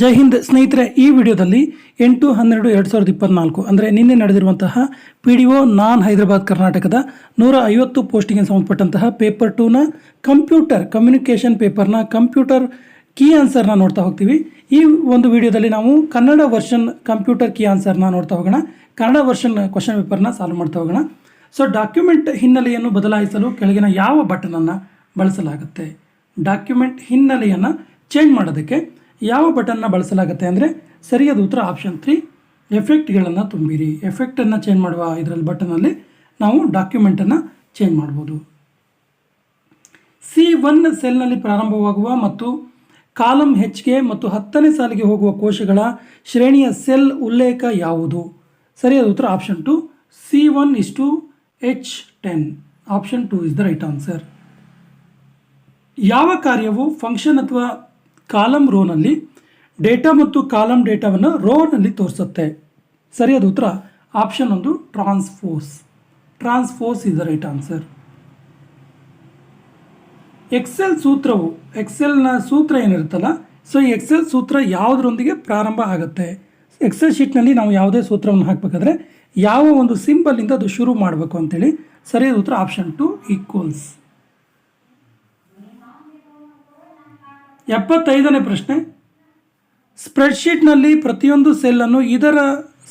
ಜೈ ಹಿಂದ್ ಸ್ನೇಹಿತರೆ, ಈ ವಿಡಿಯೋದಲ್ಲಿ ಎಂಟು, ಹನ್ನೆರಡು, ಎರಡು ಸಾವಿರದ ಇಪ್ಪತ್ನಾಲ್ಕು, ಅಂದರೆ ನಿನ್ನೆ ನಡೆದಿರುವಂತಹ ಪಿ ಡಿ ಒ ನಾನ್ ಹೈದರಾಬಾದ್ ಕರ್ನಾಟಕದ ನೂರ ಐವತ್ತು ಪೋಸ್ಟಿಗೆ ಸಂಬಂಧಪಟ್ಟಂತಹ ಪೇಪರ್ ಟೂನ ಕಂಪ್ಯೂಟರ್ ಕಮ್ಯುನಿಕೇಷನ್ ಪೇಪರ್ನ ಕಂಪ್ಯೂಟರ್ ಕೀ ಆನ್ಸರ್ನ ನೋಡ್ತಾ ಹೋಗ್ತೀವಿ. ಈ ಒಂದು ವಿಡಿಯೋದಲ್ಲಿ ನಾವು ಕನ್ನಡ ವರ್ಷನ್ ಕಂಪ್ಯೂಟರ್ ಕೀ ಆನ್ಸರ್ನ ನೋಡ್ತಾ ಹೋಗೋಣ. ಕನ್ನಡ ವರ್ಷನ್ ಕ್ವಶನ್ ಪೇಪರ್ನ ಸಾಲ್ವ್ ಮಾಡ್ತಾ ಹೋಗೋಣ. ಸೊ ಡಾಕ್ಯುಮೆಂಟ್ ಹಿನ್ನೆಲೆಯನ್ನು ಬದಲಾಯಿಸಲು ಕೆಳಗಿನ ಯಾವ ಬಟನನ್ನು ಬಳಸಲಾಗುತ್ತೆ? ಡಾಕ್ಯುಮೆಂಟ್ ಹಿನ್ನೆಲೆಯನ್ನು ಚೇಂಜ್ ಮಾಡೋದಕ್ಕೆ ಯಾವ ಬಟನ್ನ ಬಳಸಲಾಗುತ್ತೆ ಅಂದರೆ ಸರಿಯಾದ ಉತ್ತರ ಆಪ್ಷನ್ ತ್ರೀ ಎಫೆಕ್ಟ್ಗಳನ್ನು ತುಂಬಿರಿ. ಎಫೆಕ್ಟನ್ನು ಚೇಂಜ್ ಮಾಡುವ ಇದರಲ್ಲಿ ಬಟನಲ್ಲಿ ನಾವು ಡಾಕ್ಯುಮೆಂಟನ್ನು ಚೇಂಜ್ ಮಾಡ್ಬೋದು. ಸಿ ಒನ್ ಸೆಲ್ನಲ್ಲಿ ಪ್ರಾರಂಭವಾಗುವ ಮತ್ತು ಕಾಲಮ್ ಹೆಚ್ಗೆ ಮತ್ತು ಹತ್ತನೇ ಸಾಲಿಗೆ ಹೋಗುವ ಕೋಶಗಳ ಶ್ರೇಣಿಯ ಸೆಲ್ ಉಲ್ಲೇಖ ಯಾವುದು? ಸರಿಯಾದ ಉತ್ತರ option two C one is two H ten option two is the right answer ಯಾವ ಕಾರ್ಯವು ಫಂಕ್ಷನ್ ಅಥವಾ ಕಾಲಮ್ ರೋನಲ್ಲಿ ಡೇಟಾ ಮತ್ತು ಕಾಲಮ್ ಡೇಟಾವನ್ನು ರೋನಲ್ಲಿ ತೋರಿಸುತ್ತೆ. ಸರಿಯಾದ ಉತ್ತರ. ಆಪ್ಷನ್ ಒಂದು, transpose. Transpose is the right answer. Excel ಸೂತ್ರವು ಎಕ್ಸೆಲ್ನ ಸೂತ್ರ ಏನಿರುತ್ತಲ್ಲ, ಸೊ ಈ ಎಕ್ಸೆಲ್ ಸೂತ್ರ ಯಾವುದರೊಂದಿಗೆ ಪ್ರಾರಂಭ ಆಗುತ್ತೆ? ಎಕ್ಸೆಲ್ ಶೀಟ್ನಲ್ಲಿ ನಾವು ಯಾವುದೇ ಸೂತ್ರವನ್ನು ಹಾಕಬೇಕಾದ್ರೆ ಯಾವ ಒಂದು ಸಿಂಬಲಿಂದ ಅದು ಶುರು ಮಾಡಬೇಕು ಅಂತೇಳಿ. ಸರಿಯಾದ ಉತ್ತರ. Option two, equals. ಎಪ್ಪತ್ತೈದನೇ ಪ್ರಶ್ನೆ. ಸ್ಪ್ರೆಡ್ಶೀಟ್ನಲ್ಲಿ ಪ್ರತಿಯೊಂದು ಸೆಲ್ಲನ್ನು ಇದರ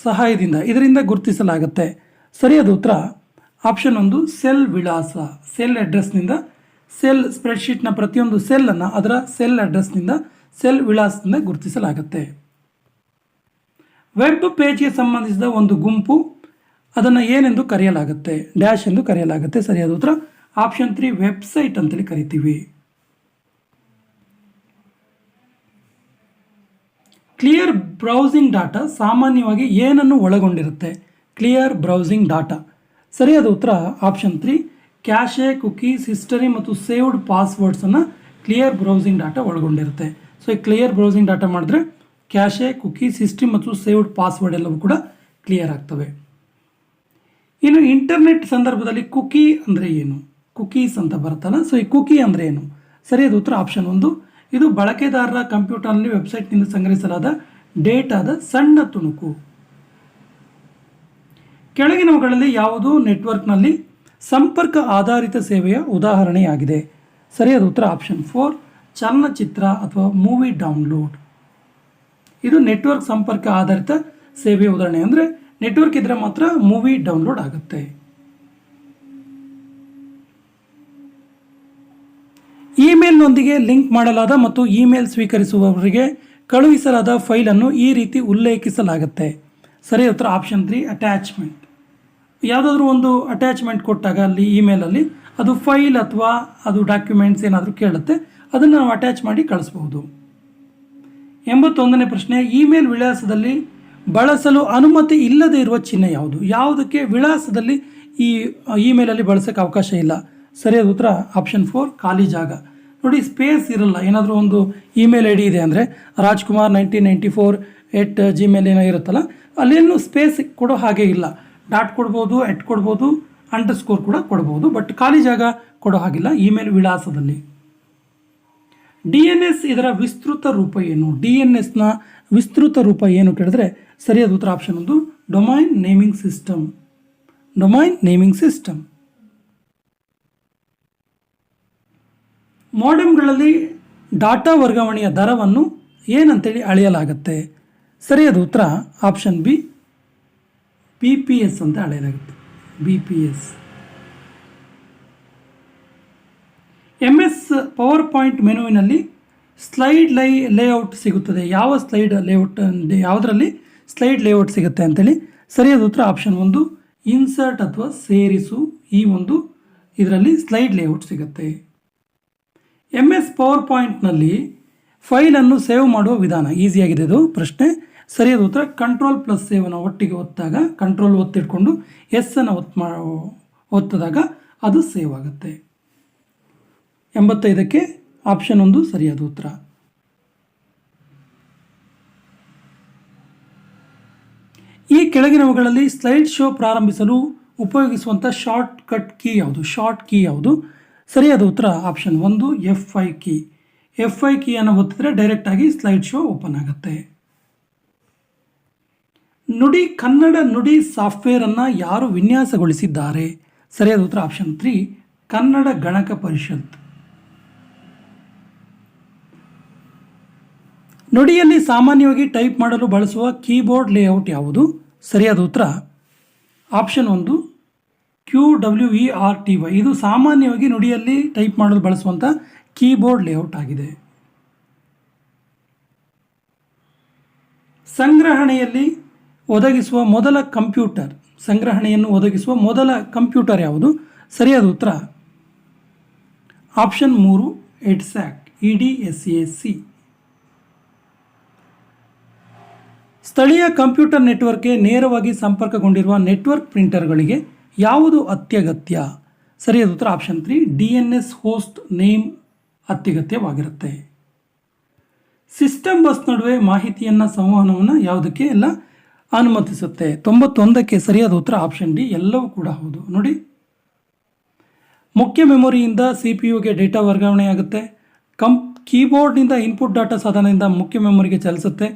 ಸಹಾಯದಿಂದ, ಇದರಿಂದ ಗುರುತಿಸಲಾಗುತ್ತೆ. ಸರಿಯಾದ ಉತ್ತರ? ಆಪ್ಷನ್ ಒಂದು, ಸೆಲ್ ವಿಳಾಸ, ಸೆಲ್ ಅಡ್ರೆಸ್ನಿಂದ ಸೆಲ್ ಸ್ಪ್ರೆಡ್ಶೀಟ್ನ ಪ್ರತಿಯೊಂದು ಸೆಲ್ಲನ್ನು ಅದರ ಸೆಲ್ ಅಡ್ರೆಸ್ನಿಂದ ಸೆಲ್ ವಿಳಾಸದಿಂದ ಗುರುತಿಸಲಾಗುತ್ತೆ. ವೆಬ್ ಪೇಜ್ಗೆ ಸಂಬಂಧಿಸಿದ ಒಂದು ಗುಂಪು ಅದನ್ನು ಏನೆಂದು ಕರೆಯಲಾಗುತ್ತೆ? ಡ್ಯಾಶ್ ಎಂದು ಕರೆಯಲಾಗುತ್ತೆ. ಸರಿಯಾದ ಉತ್ತರ? ಆಪ್ಷನ್ ತ್ರೀ, ವೆಬ್ಸೈಟ್ ಅಂತೇಳಿ ಕರಿತೀವಿ. ಕ್ಲಿಯರ್ ಬ್ರೌಸಿಂಗ್ ಡಾಟಾ ಸಾಮಾನ್ಯವಾಗಿ ಏನನ್ನು ಒಳಗೊಂಡಿರುತ್ತೆ? ಕ್ಲಿಯರ್ ಬ್ರೌಸಿಂಗ್ ಡಾಟಾ ಸರಿಯಾದ ಉತ್ತರ option three cache cookies history ಮತ್ತು ಸೇವ್ಡ್ ಪಾಸ್ವರ್ಡ್ಸನ್ನು ಕ್ಲಿಯರ್ ಬ್ರೌಸಿಂಗ್ ಡಾಟಾ ಒಳಗೊಂಡಿರುತ್ತೆ. ಸೊ ಈ ಕ್ಲಿಯರ್ ಬ್ರೌಸಿಂಗ್ ಡಾಟಾ ಮಾಡಿದ್ರೆ ಕ್ಯಾಶೆ ಕುಕೀಸ್ ಹಿಸ್ಟ್ರಿ ಮತ್ತು ಸೇವ್ಡ್ ಪಾಸ್ವರ್ಡ್ ಎಲ್ಲವೂ ಕೂಡ ಕ್ಲಿಯರ್ ಆಗ್ತವೆ. ಇನ್ನು ಇಂಟರ್ನೆಟ್ ಸಂದರ್ಭದಲ್ಲಿ ಕುಕಿ ಅಂದರೆ ಏನು? ಕುಕೀಸ್ ಅಂತ ಬರುತ್ತಲ್ಲ ಸೊ ಈ ಕುಕಿ ಅಂದರೆ ಏನು? ಸರಿಯಾದ ಉತ್ತರ ಆಪ್ಷನ್ ಒಂದು ಇದು ಬಳಕೆದಾರರ ಕಂಪ್ಯೂಟರ್ನಲ್ಲಿ ವೆಬ್ಸೈಟ್ನಿಂದ ಸಂಗ್ರಹಿಸಲಾದ ಡೇಟಾದ ಸಣ್ಣ ತುಣುಕು. ಕೆಳಗಿನವುಗಳಲ್ಲಿ ಯಾವುದು ನೆಟ್ವರ್ಕ್ನಲ್ಲಿ ಸಂಪರ್ಕ ಆಧಾರಿತ ಸೇವೆಯ ಉದಾಹರಣೆಯಾಗಿದೆ. ಸರಿಯಾದ ಉತ್ತರ ಆಪ್ಷನ್ ಫೋರ್, ಚಲನಚಿತ್ರ ಅಥವಾ ಮೂವಿ ಡೌನ್ಲೋಡ್. ಇದು ನೆಟ್ವರ್ಕ್ ಸಂಪರ್ಕ ಆಧಾರಿತ ಸೇವೆಯ ಉದಾಹರಣೆ ಅಂದರೆ ನೆಟ್ವರ್ಕ್ ಇದ್ದರೆ ಮಾತ್ರ ಮೂವಿ ಡೌನ್ಲೋಡ್ ಆಗುತ್ತೆ. ಇಮೇಲ್ನೊಂದಿಗೆ ಲಿಂಕ್ ಮಾಡಲಾದ ಮತ್ತು ಇಮೇಲ್ ಸ್ವೀಕರಿಸುವವರಿಗೆ ಕಳುಹಿಸಲಾದ ಫೈಲನ್ನು ಈ ರೀತಿ ಉಲ್ಲೇಖಿಸಲಾಗುತ್ತೆ. ಸರಿ, ಉತ್ತರ ಆಪ್ಷನ್ ತ್ರೀ ಅಟ್ಯಾಚ್ಮೆಂಟ್ ಯಾವುದಾದ್ರೂ ಒಂದು ಅಟ್ಯಾಚ್ಮೆಂಟ್ ಕೊಟ್ಟಾಗ ಅಲ್ಲಿ ಇಮೇಲಲ್ಲಿ ಅದು ಫೈಲ್ ಅಥವಾ ಅದು ಡಾಕ್ಯುಮೆಂಟ್ಸ್ ಏನಾದರೂ ಕೇಳುತ್ತೆ, ಅದನ್ನು ನಾವು ಅಟ್ಯಾಚ್ ಮಾಡಿ ಕಳಿಸ್ಬೋದು. ಎಂಬತ್ತೊಂದನೇ ಪ್ರಶ್ನೆ, ಇಮೇಲ್ ವಿಳಾಸದಲ್ಲಿ ಬಳಸಲು ಅನುಮತಿ ಇಲ್ಲದೆ ಇರುವ ಚಿಹ್ನೆ ಯಾವುದು? ಯಾವುದಕ್ಕೆ ವಿಳಾಸದಲ್ಲಿ ಈ ಇಮೇಲಲ್ಲಿ ಬಳಸೋಕ್ಕೆ ಅವಕಾಶ ಇಲ್ಲ? ಸರಿಯಾದ ಉತ್ತರ ಆಪ್ಷನ್ ಫೋರ್, ಖಾಲಿ ಜಾಗ. ನೋಡಿ ಸ್ಪೇಸ್ ಇರಲ್ಲ. ಏನಾದರೂ ಒಂದು ಇಮೇಲ್ ಐ ಡಿ ಇದೆ ಅಂದರೆ Rajkumar nineteen ninety four at Gmail ಏನೋ ಇರುತ್ತಲ್ಲ ಅಲ್ಲೇನು ಸ್ಪೇಸ್ ಕೊಡೋ ಹಾಗೆ ಇಲ್ಲ. ಡಾಟ್ ಕೊಡ್ಬೋದು ಎಟ್ ಕೊಡ್ಬೋದು ಅಂಡರ್ ಸ್ಕೋರ್ ಕೂಡ ಕೊಡ್ಬೋದು ಬಟ್ ಖಾಲಿ ಜಾಗ ಕೊಡೋ ಹಾಗಿಲ್ಲ ಇಮೇಲ್ ವಿಳಾಸದಲ್ಲಿ. ಡಿ ಎನ್ ಎಸ್ ಇದರ ವಿಸ್ತೃತ ರೂಪ ಏನು? ಡಿ ಎನ್ ಎಸ್ನ ವಿಸ್ತೃತ ರೂಪ ಏನು ಕೇಳಿದ್ರೆ ಸರಿಯಾದ ಉತ್ತರ ಆಪ್ಷನ್ ಒಂದು domain naming system domain naming system ಮಾಡೆಮ್ಗಳಲ್ಲಿ data ವರ್ಗಾವಣೆಯ ದರವನ್ನು ಏನಂತೇಳಿ ಅಳೆಯಲಾಗುತ್ತೆ? ಸರಿಯಾದ ಉತ್ತರ option B B P S ಅಂತ ಅಳೆಯಲಾಗುತ್ತೆ. B P S M S PowerPoint ಮೆನುವಿನಲ್ಲಿ ಸ್ಲೈಡ್ ಲೈ ಲೇಔಟ್ ಸಿಗುತ್ತದೆ. ಯಾವ ಸ್ಲೈಡ್ ಲೇಔಟ್ ಯಾವುದರಲ್ಲಿ ಸ್ಲೈಡ್ ಲೇಔಟ್ ಸಿಗುತ್ತೆ ಅಂತೇಳಿ ಸರಿಯಾದ ಉತ್ತರ ಆಪ್ಷನ್ ಒಂದು ಇನ್ಸರ್ಟ್ ಅಥವಾ ಸೇರಿಸು ಈ ಒಂದು ಇದರಲ್ಲಿ ಸ್ಲೈಡ್ ಲೇಔಟ್ ಸಿಗುತ್ತೆ. ಎಂ ಎಸ್ ಪವರ್ ಪಾಯಿಂಟ್ನಲ್ಲಿ ಫೈಲನ್ನು ಸೇವ್ ಮಾಡುವ ವಿಧಾನ. ಈಸಿಯಾಗಿದೆ ಇದು. ಪ್ರಶ್ನೆ, ಸರಿಯಾದ ಉತ್ತರ ಕಂಟ್ರೋಲ್ ಪ್ಲಸ್ ಸೇವನ್ನು ಒಟ್ಟಿಗೆ ಒತ್ತಾಗ ಕಂಟ್ರೋಲ್ ಒತ್ತಿಟ್ಕೊಂಡು ಎಸ್ ಅನ್ನು ಒತ್ತು ಮಾ, ಒತ್ತಿದಾಗ ಅದು ಸೇವ್ ಆಗುತ್ತೆ. ಎಂಬತ್ತೈದಕ್ಕೆ ಆಪ್ಷನ್ ಒಂದು, ಸರಿಯಾದ ಉತ್ತರ. ಈ ಕೆಳಗಿನವುಗಳಲ್ಲಿ ಸ್ಲೈಡ್ ಶೋ ಪ್ರಾರಂಭಿಸಲು ಉಪಯೋಗಿಸುವಂಥ ಶಾರ್ಟ್ ಕಟ್ ಕೀ ಯಾವುದು? ಶಾರ್ಟ್ ಕೀ ಯಾವುದು? ಸರಿಯಾದ ಉತ್ತರ ಆಪ್ಷನ್ ಒಂದು F I key F I ಕೀಯನ್ನು ಒತ್ತಿದ್ರೆ ಡೈರೆಕ್ಟಾಗಿ ಸ್ಲೈಡ್ ಶೋ ಓಪನ್ ಆಗುತ್ತೆ. ನುಡಿ ಕನ್ನಡ ನುಡಿ ಸಾಫ್ಟ್ವೇರನ್ನು ಯಾರು ವಿನ್ಯಾಸಗೊಳಿಸಿದ್ದಾರೆ? ಸರಿಯಾದ ಉತ್ತರ ಆಪ್ಷನ್ ತ್ರೀ ಕನ್ನಡ ಗಣಕ ಪರಿಷತ್. ನುಡಿಯಲ್ಲಿ ಸಾಮಾನ್ಯವಾಗಿ ಟೈಪ್ ಮಾಡಲು ಬಳಸುವ ಕೀಬೋರ್ಡ್ ಲೇಔಟ್ ಯಾವುದು? ಸರಿಯಾದ ಉತ್ತರ ಆಪ್ಷನ್ ಒಂದು Q W E R T Y ಇದು ಸಾಮಾನ್ಯವಾಗಿ ನುಡಿಯಲ್ಲಿ ಟೈಪ್ ಮಾಡಲು ಬಳಸುವಂಥ ಕೀಬೋರ್ಡ್ ಲೇಔಟ್ ಆಗಿದೆ. ಸಂಗ್ರಹಣೆಯಲ್ಲಿ ಒದಗಿಸುವ ಮೊದಲ ಕಂಪ್ಯೂಟರ್. ಸಂಗ್ರಹಣೆಯನ್ನು ಒದಗಿಸುವ ಮೊದಲ ಕಂಪ್ಯೂಟರ್ ಯಾವುದು? ಸರಿಯಾದ ಉತ್ತರ. ಆಪ್ಷನ್ ಮೂರು, EDSAC, E D S A C. ಸ್ಥಳೀಯ ಕಂಪ್ಯೂಟರ್ ನೆಟ್ವರ್ಕ್ಗೆ ನೇರವಾಗಿ ಸಂಪರ್ಕಗೊಂಡಿರುವ ನೆಟ್ವರ್ಕ್ ಪ್ರಿಂಟರ್ಗಳಿಗೆ ಯಾವುದು ಅತ್ಯಗತ್ಯ? ಸರಿಯಾದ ಉತ್ತರ option three D N S host name ಅತ್ಯಗತ್ಯವಾಗಿರುತ್ತೆ. System bus ನಡುವೆ ಮಾಹಿತಿಯನ್ನು, ಸಂವಹನವನ್ನು ಯಾವುದಕ್ಕೆ? ಎಲ್ಲ ಅನುಮತಿಸುತ್ತೆ. ತೊಂಬತ್ತೊಂದಕ್ಕೆ ಸರಿಯಾದ ಉತ್ತರ ಆಪ್ಷನ್ ಡಿ ಎಲ್ಲವೂ ಕೂಡ ಹೌದು. ನೋಡಿ. ಮುಖ್ಯ ಮೆಮೊರಿಯಿಂದ ಸಿ ಪಿ ಯುಗೆ ಡೇಟಾ ವರ್ಗಾವಣೆಯಾಗುತ್ತೆ. ಕಂ, ಕೀಬೋರ್ಡ್ನಿಂದ ಇನ್ಪುಟ್ ಡಾಟಾ ಸಾಧನದಿಂದ ಮುಖ್ಯ ಮೆಮೊರಿಗೆ ಚಲಿಸುತ್ತೆ.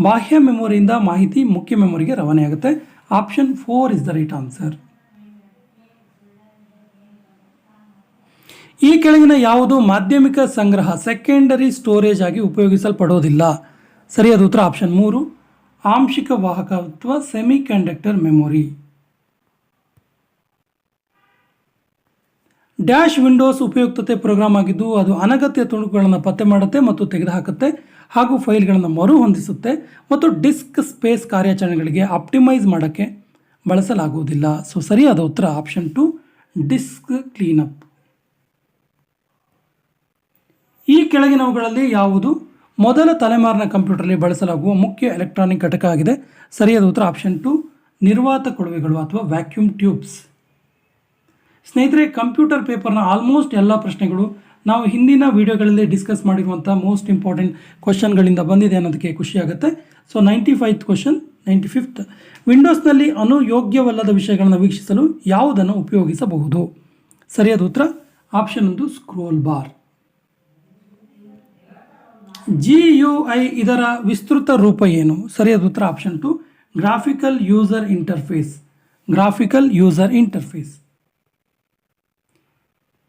ಬಾಹ್ಯ ಮೆಮೊರಿಯಿಂದ ಮಾಹಿತಿ ಮುಖ್ಯ ಮೆಮೊರಿಗೆ ರವಾನೆಯಾಗುತ್ತೆ. Option four is the right answer ಈ ಕೆಳಗಿನ ಯಾವುದು ಮಾಧ್ಯಮಿಕ ಸಂಗ್ರಹ ಸೆಕೆಂಡರಿ ಸ್ಟೋರೇಜ್ ಆಗಿ ಉಪಯೋಗಿಸಲ್ಪಡೋದಿಲ್ಲ. ಸರಿಯಾದ ಉತ್ತರ ಆಪ್ಷನ್ ಮೂರು. ಆಂಶಿಕ ವಾಹಕ ಅಥವಾ semiconductor memory dash Windows ಉಪಯುಕ್ತತೆ ಪ್ರೋಗ್ರಾಮ್ ಆಗಿದ್ದು, ಅದು ಅನಗತ್ಯ ತುಣುಕುಗಳನ್ನು ಪತ್ತೆ ಮಾಡುತ್ತೆ ಮತ್ತು ತೆಗೆದುಹಾಕುತ್ತೆ ಹಾಗೂ ಫೈಲ್ಗಳನ್ನು ಮರುಹೊಂದಿಸುತ್ತೆ ಮತ್ತು ಡಿಸ್ಕ್ ಸ್ಪೇಸ್ ಕಾರ್ಯಾಚರಣೆಗಳಿಗೆ ಆಪ್ಟಿಮೈಸ್ ಮಾಡೋಕ್ಕೆ ಬಳಸಲಾಗುವುದಿಲ್ಲ. ಸೊ ಸರಿಯಾದ ಉತ್ತರ ಆಪ್ಷನ್ ಟು ಡಿಸ್ಕ್ ಕ್ಲೀನಪ್ ಈ ಕೆಳಗಿನವುಗಳಲ್ಲಿ ಯಾವುದು? ಮೊದಲ ತಲೆಮಾರಿನ ಕಂಪ್ಯೂಟರ್ಲಿ ಬಳಸಲಾಗುವ ಮುಖ್ಯ ಎಲೆಕ್ಟ್ರಾನಿಕ್ ಘಟಕ ಆಗಿದೆ. ಸರಿಯಾದ ಉತ್ತರ ಆಪ್ಷನ್ ಟು ನಿರ್ವಾತ ಕೊಡುವೆಗಳು ಅಥವಾ ವ್ಯಾಕ್ಯೂಮ್ ಟ್ಯೂಬ್ಸ್. ಸ್ನೇಹಿತರೆ, ಕಂಪ್ಯೂಟರ್ ಪೇಪರ್ನ ಆಲ್ಮೋಸ್ಟ್ ಎಲ್ಲ ಪ್ರಶ್ನೆಗಳು ನಾವು ಹಿಂದಿನ ವಿಡಿಯೋಗಳಲ್ಲಿ ಡಿಸ್ಕಸ್ ಮಾಡಿರುವಂಥ ಮೋಸ್ಟ್ ಇಂಪಾರ್ಟೆಂಟ್ ಕ್ವಶನ್ಗಳಿಂದ ಬಂದಿದೆ ಅನ್ನೋದಕ್ಕೆ ಖುಷಿಯಾಗುತ್ತೆ. So, ninety fifth question, ninety fifth. ವಿಂಡೋಸ್ನಲ್ಲಿ ಅನುಯೋಗ್ಯವಲ್ಲದ ವಿಷಯಗಳನ್ನು ವೀಕ್ಷಿಸಲು ಯಾವುದನ್ನು ಉಪಯೋಗಿಸಬಹುದು? ಸರಿಯಾದ ಉತ್ತರ ಆಪ್ಷನ್ ಒಂದು, scroll bar. G U I ಇದರ ವಿಸ್ತೃತ ರೂಪ ಏನು? ಸರಿಯಾದ ಉತ್ತರ option two graphical user interface graphical user interface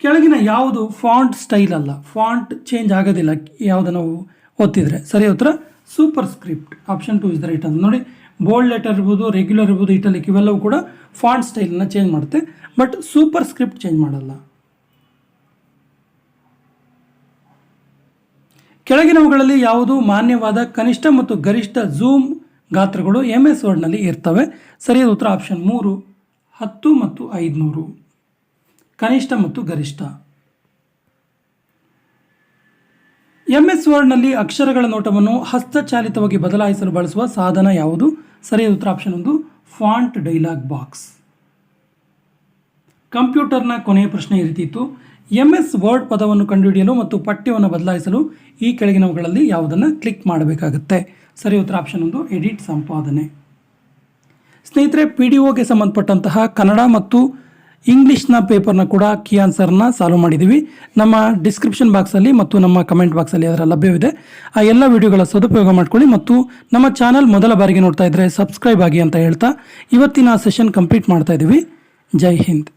ಕೆಳಗಿನ ಯಾವುದು ಫಾಂಟ್ ಸ್ಟೈಲ್ ಅಲ್ಲ. ಫಾಂಟ್ ಚೇಂಜ್ ಆಗೋದಿಲ್ಲ. ಯಾವುದು ನಾವು ಓದ್ತಿದ್ರೆ ಸರಿ, ಉತ್ತರ. Superscript option two is the right ಅಂತ ನೋಡಿ ಬೋಲ್ಡ್ ಲೆಟರ್ ಇರ್ಬೋದು ರೆಗ್ಯುಲರ್ ಇರ್ಬೋದು ಇಟಲಿಕ್ ಇವೆಲ್ಲವೂ ಕೂಡ ಫಾಂಟ್ ಸ್ಟೈಲನ್ನ ಚೇಂಜ್ ಮಾಡುತ್ತೆ. ಬಟ್ ಸೂಪರ್ ಸ್ಕ್ರಿಪ್ಟ್ ಚೇಂಜ್ ಮಾಡಲ್ಲ. ಕೆಳಗಿನವುಗಳಲ್ಲಿ ಯಾವುದು ಮಾನ್ಯವಾದ ಕನಿಷ್ಠ ಮತ್ತು ಗರಿಷ್ಠ ಝೂಮ್ ಗಾತ್ರಗಳು ಎಂ ಎಸ್ ವರ್ಡ್ನಲ್ಲಿ ಇರ್ತವೆ. ಸರಿಯಾದ ಉತ್ತರ ಆಪ್ಷನ್ ಮೂರು, ಹತ್ತು ಮತ್ತು ಐದುನೂರು. ಕನಿಷ್ಠ ಮತ್ತು ಗರಿಷ್ಠ. ಎಂ ಎಸ್ ವರ್ಡ್ನಲ್ಲಿ ಅಕ್ಷರಗಳ ನೋಟವನ್ನು ಹಸ್ತಚಾಲಿತವಾಗಿ ಬದಲಾಯಿಸಲು ಬಳಸುವ ಸಾಧನ ಯಾವುದು? ಸರಿಯಾದ ಉತ್ತರ ಆಪ್ಷನ್ ಒಂದು, ಫಾಂಟ್ ಡೈಲಾಗ್ ಬಾಕ್ಸ್. ಕಂಪ್ಯೂಟರ್ನ ಕೊನೆಯ ಪ್ರಶ್ನೆ ಈ ರೀತಿ ಇತ್ತು. ಎಂ ಎಸ್ ವರ್ಡ್ ಪದವನ್ನು ಕಂಡುಹಿಡಿಯಲು ಮತ್ತು ಪಠ್ಯವನ್ನು ಬದಲಾಯಿಸಲು ಈ ಕೆಳಗಿನವುಗಳಲ್ಲಿ ಯಾವುದನ್ನು ಕ್ಲಿಕ್ ಮಾಡಬೇಕಾಗುತ್ತೆ. ಸರಿ, ಉತ್ತರ ಆಪ್ಷನ್ ಒಂದು, ಎಡಿಟ್ ಸಂಪಾದನೆ. ಸ್ನೇಹಿತರೆ, ಪಿ ಡಿ ಒಗೆ ಸಂಬಂಧಪಟ್ಟಂತಹ ಕನ್ನಡ ಮತ್ತು ಇಂಗ್ಲೀಷ್ನ ಪೇಪರ್ನ ಕೂಡ ಕೀ ಆನ್ಸರ್ನ ಸಾಲ್ವ್ ಮಾಡಿದ್ದೀವಿ ನಮ್ಮ ಡಿಸ್ಕ್ರಿಪ್ಷನ್ ಬಾಕ್ಸಲ್ಲಿ ಮತ್ತು ನಮ್ಮ ಕಮೆಂಟ್ ಬಾಕ್ಸಲ್ಲಿ ಅದರ ಲಭ್ಯವಿದೆ. ಆ ಎಲ್ಲ ವಿಡಿಯೋಗಳ ಸದುಪಯೋಗ ಮಾಡ್ಕೊಳ್ಳಿ ಮತ್ತು ನಮ್ಮ ಚಾನಲ್ ಮೊದಲ ಬಾರಿಗೆ ನೋಡ್ತಾ ಇದ್ದರೆ ಸಬ್ಸ್ಕ್ರೈಬ್ ಆಗಿ ಅಂತ ಹೇಳ್ತಾ ಇವತ್ತಿನ ಸೆಷನ್ ಕಂಪ್ಲೀಟ್ ಮಾಡ್ತಾ ಇದ್ದೀವಿ ಜೈ ಹಿಂದ್.